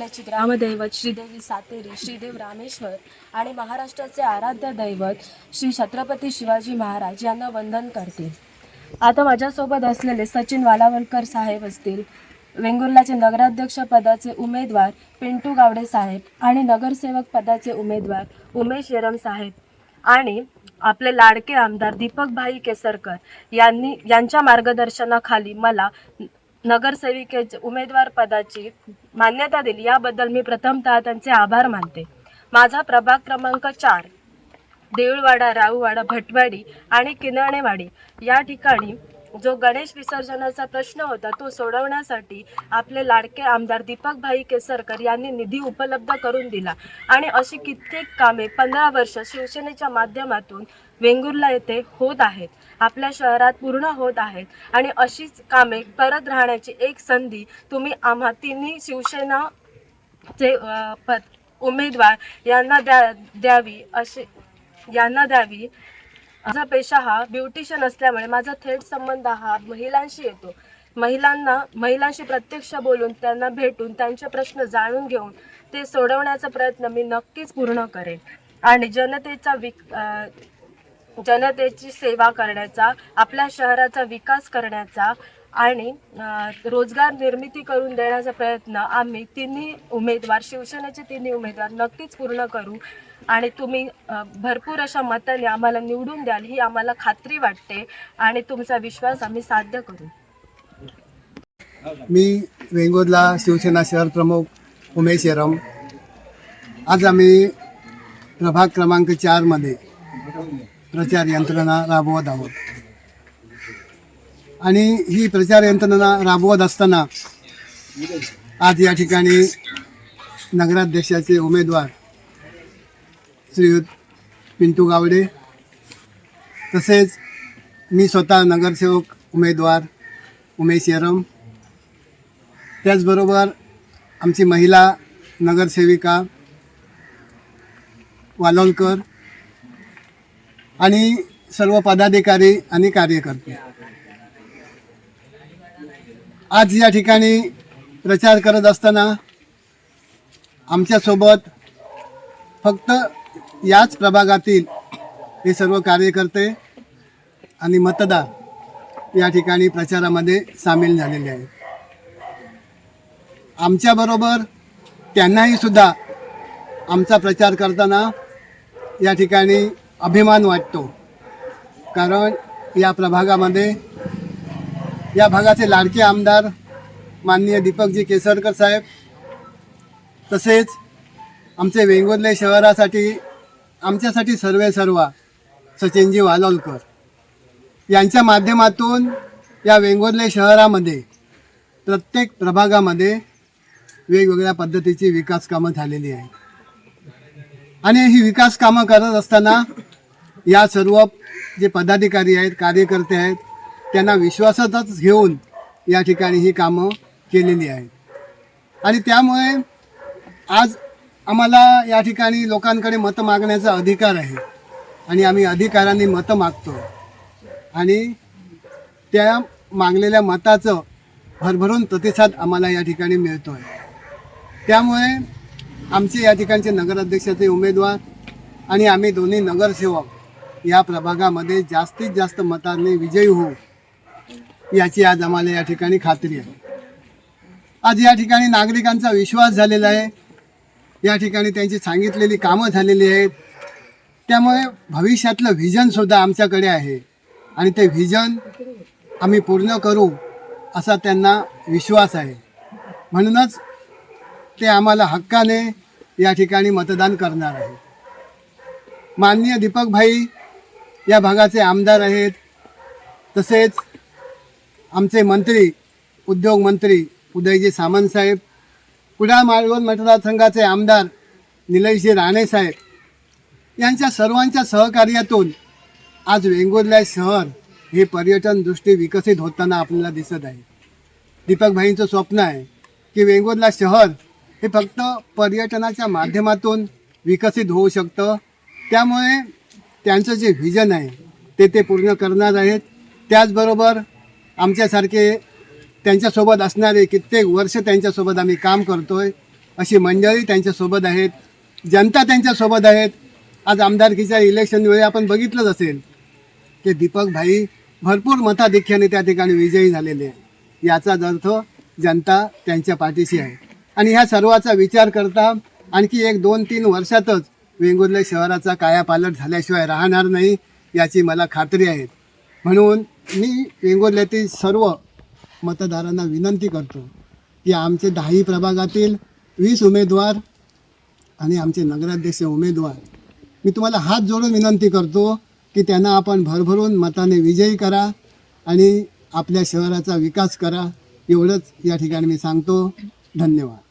जिल्ह्याची ग्रामदैवत श्रीदेवी सातेरी श्रीदेव रामेश्वर आणि महाराष्ट्राचे आराध्य दैवत श्री छत्रपती शिवाजी महाराज यांना वंदन करते. आता माझ्यासोबत असलेले सचिन वालावलकर साहेब असतील. वेंगुर्ल्याचे नगराध्यक्ष पदाचे उमेदवार पिंटू गावडे साहेब आणि नगरसेवक पदाचे उमेदवार उमेश येरम साहेब आणि आपले लाडके आमदार दीपकभाई केसरकर यांनी यांच्या मार्गदर्शनाखाली मला नगरसेविकेचे उमेदवार पदाची मान्यता दिली. याबद्दल मी प्रथमतः त्यांचे आभार मानते. माझा प्रभाग क्रमांक चार देऊळवाडा राऊवाडा भटवाडी आणि किनळणेवाडी या ठिकाणी जो गणेश विसर्जनाचा प्रश्न होता तो सोडवण्यासाठी आपले लाडके आमदार दीपकभाई केसरकर यांनी निधी उपलब्ध करून दिला. आणि अशी कित्येक कामे पंधरा वर्ष शिवसेनेच्या माध्यमातून वेंगुर्ला येथे होत आहेत. आपल्या शहरात पूर्ण होत आहेत. आणि अशीच कामे करत राहण्याची एक संधी तुम्ही आम्हा तिन्ही शिवसेनाचे चे पद उमेदवार यांना द्या द्यावी असे यांना द्यावी. माझा पेशा हा ब्युटिशियन असल्यामुळे माझा थेट संबंध हा महिलांशी येतो. महिलांना महिलांशी प्रत्यक्ष बोलून त्यांना भेटून त्यांचे प्रश्न जाणून घेऊन ते सोडवण्याचा प्रयत्न मी नक्कीच पूर्ण करेन. आणि जनतेचा विक जनतेची सेवा करण्याचा आपल्या शहराचा विकास करण्याचा आणि रोजगार निर्मिती करून देण्याचा प्रयत्न आम्ही तिन्ही उमेदवार शिवसेनेचे तिन्ही उमेदवार नक्कीच पूर्ण करू. आणि तुम्ही भरपूर अशा मताने आम्हाला निवडून द्याल ही आम्हाला खात्री वाटते आणि तुमचा विश्वास आम्ही साध्य करू. मी वेंगुर्ला शिवसेना शहर प्रमुख उमेश येरम. आज आम्ही प्रभाग क्रमांक चारमध्ये प्रचार यंत्रणा राबवत आहोत. आणि ही प्रचार यंत्रणा राबवत असताना आज या ठिकाणी नगराध्यक्षाचे उमेदवार श्रीयुत पिंटू गावडे तसेच मी स्वतः नगरसेवक उमेदवार उमेश येरम. त्याचबरोबर आमची महिला नगरसेविका वालोलकर आणि सर्व पदाधिकारी आणि कार्यकर्ते. आज या ठिकाणी प्रचार करत असताना आमच्यासोबत फक्त याच प्रभागातील हे सर्व कार्यकर्ते आणि मतदार या ठिकाणी प्रचारामध्ये सामील झालेले आहेत. आमच्याबरोबर त्यांनाही सुद्धा आमचा प्रचार करताना या ठिकाणी अभिमान वाटतो. कारण या प्रभागामध्ये या भागाचे लाडके आमदार माननीय दीपकजी केसरकर साहेब तसेच आमचे वेंगुर्ले शहरासाठी आमच्यासाठी सर्वे सर्वा सचिनजी वालोलकर. यांच्या माध्यमातून या वेंगुर्ले शहरामध्ये प्रत्येक प्रभागामध्ये वेगवेगळ्या पद्धतीची विकास कामं झालेली आहेत. आणि ही विकास कामं करत असताना या सर्व जे पदाधिकारी आहेत कार्यकर्ते आहेत त्यांना विश्वासातच घेऊन या ठिकाणी ही कामं केलेली आहेत. आणि त्यामुळे आज आम्हाला या ठिकाणी लोकांकडे मतं मागण्याचा अधिकार आहे. आणि आम्ही अधिकारांनी मतं मागतो. आणि त्या मागलेल्या मताचं भरभरून प्रतिसाद आम्हाला या ठिकाणी मिळतो आहे त्यामुळे आमचे या ठिकाणचे नगराध्यक्षाचे उमेदवार आणि आम्ही दोन्ही नगरसेवक या प्रभागामध्ये जास्तीत जास्त मतांनी विजयी होऊ याची आज आम्हाला या ठिकाणी खात्री आहे. आज या ठिकाणी नागरिकांचा विश्वास झालेला आहे. या ठिकाणी त्यांची सांगितलेली कामं झालेली आहेत. त्यामुळे भविष्यातलं व्हिजनसुद्धा आमच्याकडे आहे. आणि ते व्हिजन आम्ही पूर्ण करू असा त्यांना विश्वास आहे. म्हणूनच ते आम्हाला हक्काने या ठिकाणी मतदान करणार आहे. माननीय दीपकभाई या भागाचे आमदार आहेत. तसेच आमचे मंत्री उद्योग मंत्री उदयजी सामंत साहेब कुडाळ माळवण मतदारसंघाचे आमदार निलयजी राणे साहेब यांच्या सर्वांच्या सहकार्यातून आज वेंगुर्ला शहर हे पर्यटन दृष्टी विकसित होताना आपल्याला दिसत आहे. दीपकभाईंचं स्वप्न आहे की वेंगुर्ला शहर हे फक्त पर्यटनाच्या माध्यमातून विकसित होऊ शकतं. त्यामुळे त्यांचं जे व्हिजन आहे ते ते पूर्ण करणार आहेत. त्याचबरोबर आमच्यासारखे त्यांच्यासोबत असणारे कित्येक वर्ष त्यांच्यासोबत आम्ही काम करतो आहे अशी मंडळी त्यांच्यासोबत आहेत. जनता त्यांच्यासोबत आहेत. आज आमदारकीच्या इलेक्शन वेळी आपण बघितलंच असेल की दीपक भाई भरपूर मताधिक्याने त्या ठिकाणी विजयी झालेले आहे याचाच अर्थ जनता त्यांच्या पाठीशी आहे. आणि ह्या सर्वाचा विचार करता आणखी एक दोन तीन वर्षातच वेंगुर्ले शहराचा कायापालट झाल्याशिवाय राहणार नाही याची मला खात्री आहे. म्हणून मी वेंगुर्ल्यातील सर्व मतदारांना विनंती करतो की आमचे दहाही प्रभागातील वीस उमेदवार आणि आमचे नगराध्यक्ष उमेदवार मी तुम्हाला हात जोडून विनंती करतो की त्यांना आपण भरभरून मताने विजयी करा आणि आपल्या शहराचा विकास करा. एवढंच या ठिकाणी मी सांगतो. धन्यवाद.